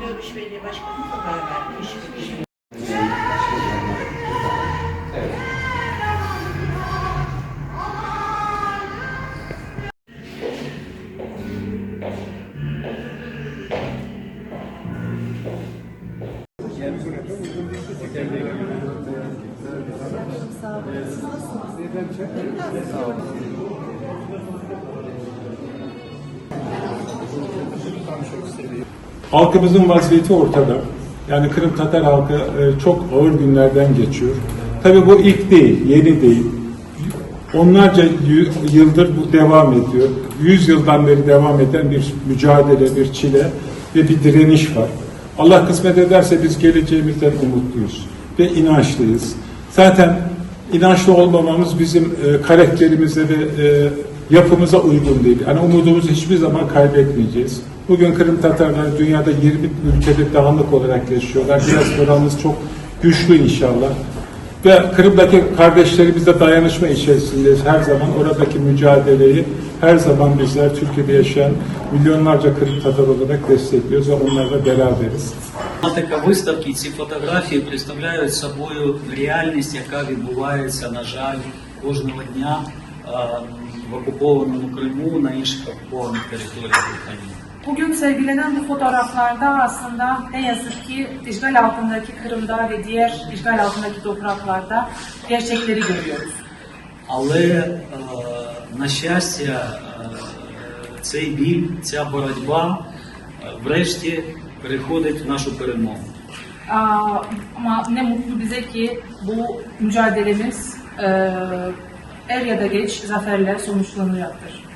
Görüş Belediye Başkanımız da karar vermiş. Halkımızın vaziyeti ortada. Yani Kırım Tatar halkı e, çok ağır günlerden geçiyor. Tabii bu ilk değil, yeni değil. Onlarca yıldır bu devam ediyor. Yüz yıldan beri devam eden bir mücadele, bir çile ve bir direniş var. Allah kısmet ederse biz geleceğimizden umutluyuz ve inançlıyız. Zaten inançlı olmamamız bizim e, karakterimize ve e, yapımıza uygun değil. Yani umudumuzu hiçbir zaman kaybetmeyeceğiz. Bugün Kırım Tatarları dünyada 20 ülkede dağınık olarak yaşıyorlar. Diasporamız çok güçlü inşallah. Ve Kırım'daki kardeşlerimizle dayanışma içerisindeyiz. Her zaman oradaki mücadeleyi her zaman bizler Türkiye'de yaşayan milyonlarca Kırım Tatar olarak destekliyoruz ve onlarla beraberiz. Тематика виставки ці фотографії представляють собою реальність, яка відбувається, на жаль, кожного дня е, в окупованому Криму, на інших окупованих територіях України. Bugün sergilenen bu fotoğraflarda aslında ne yazık ki işgal altındaki Kırım'da ve diğer işgal altındaki topraklarda gerçekleri görüyoruz. Але, е, на щастя, е, цей біль, ця боротьба е, врешті переходить в нашу перемогу. Aa, Ama ne mutlu bize ki bu mücadelemiz e, er ya da geç zaferle sonuçlanacaktır.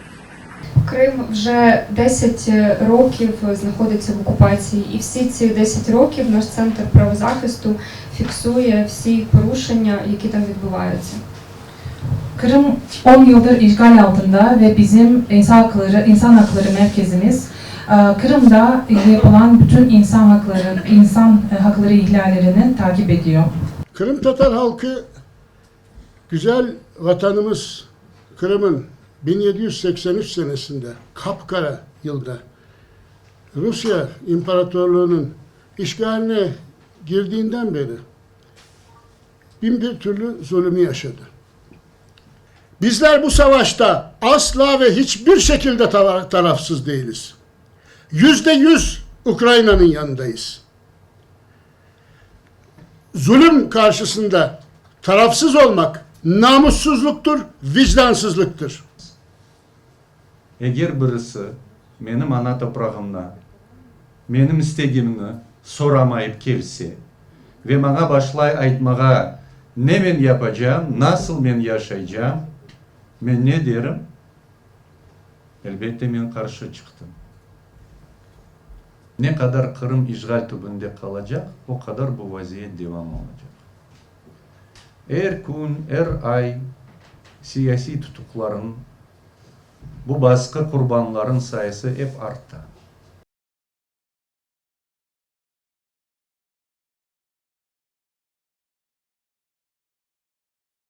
Крим вже 10 років знаходиться в окупації, і всі ці 10 років наш центр правозахисту фіксує всі порушення, які там відбуваються. Kırım 10 yıldır işgal altında ve bizim insan hakları, insan hakları merkezimiz e, Kırım'da yapılan bütün insan hakları, insan e, hakları ihlallerini takip ediyor. Kırım Tatar halkı güzel vatanımız Kırım'ın 1783 senesinde kapkara yılda Rusya İmparatorluğu'nun işgaline girdiğinden beri bin bir türlü zulümü yaşadı. Bizler bu savaşta asla ve hiçbir şekilde tarafsız değiliz. Yüzde yüz Ukrayna'nın yanındayız zulüm karşısında tarafsız olmak namussuzluktur, vicdansızlıktır. Eğer birisi benim ana toprağımda benim istegimni soramayıp kelse ve bana başlay aytmağa ne men yapacağım, nasıl men yaşayacağım, ben ne derim? Elbette ben karşı çıktım. Ne kadar Kırım işgal tübünde kalacak, o kadar bu vaziyet devam olacak. Her gün, her ay siyasi tutukların bu baskı kurbanların sayısı hep arttı.